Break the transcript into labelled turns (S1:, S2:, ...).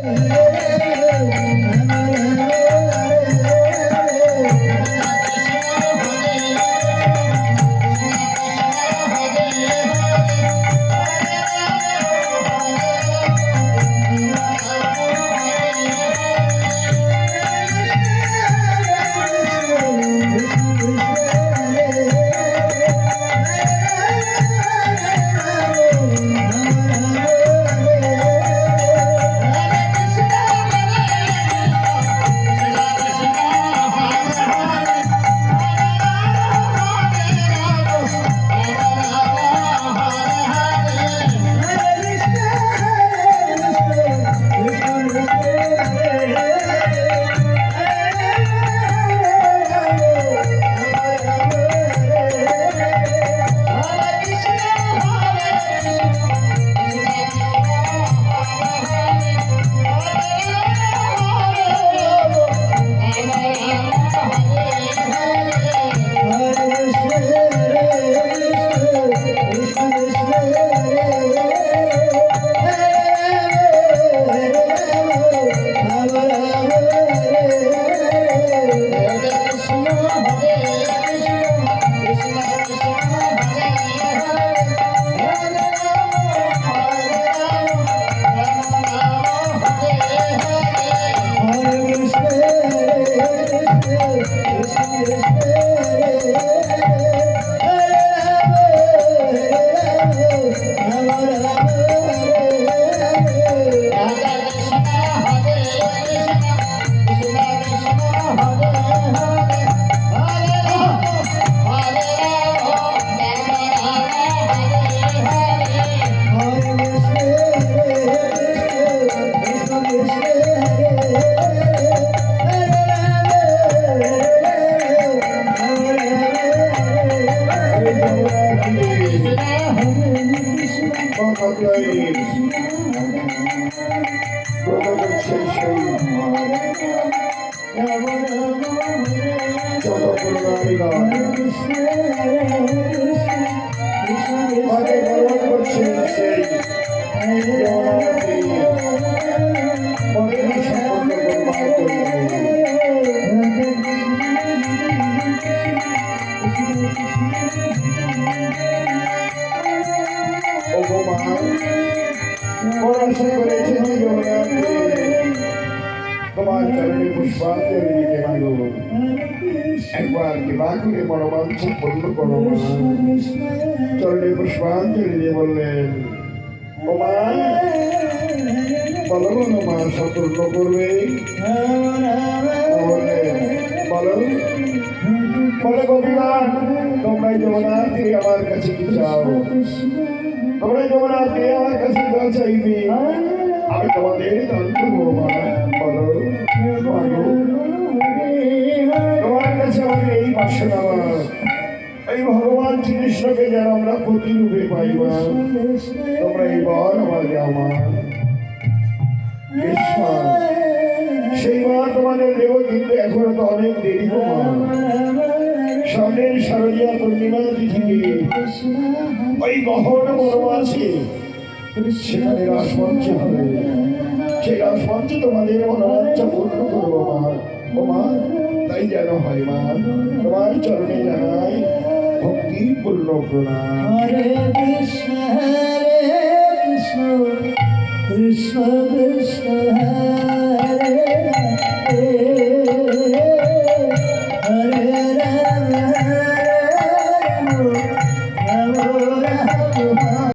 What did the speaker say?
S1: আমাকে গর্ব Hey, সেই জগন্নাথী পুষ্পাঞ্জলি দিতে পারো একবার কৃপা করে মনোবাঞ্ছ পূর্ণ করো চরণে পুষ্পাঞ্জলি দিয়ে বললেন ও মা বলো বলো মা সম্পূর্ণ করবে বলো বলে গোপীগণ তোমরাই জগন্নাথকে আমার কাছে কি চাও তোমরাই জগন্নাথকে আমার কাছে আমি তোমাদের যেন আমরা প্রতিরূপে পাইবা তোমরা এই বল আমার সেই মা তোমাদের দেব কিন্তু এখনও তো অনেক দেরি মা। সামনের শারদীয়া পূর্ণিমা তিথিতে ওই গহন বড় আছে, সেখানে রাসমঞ্চ হবে। সেই রাসমঞ্চ তোমাদের মনোবাঞ্ছা পূর্ণ করব মা, তাই যেন হয় মা। তোমার চরণে জানাই ভক্তিপূর্ণ প্রণাম।
S2: হরে কৃষ্ণ।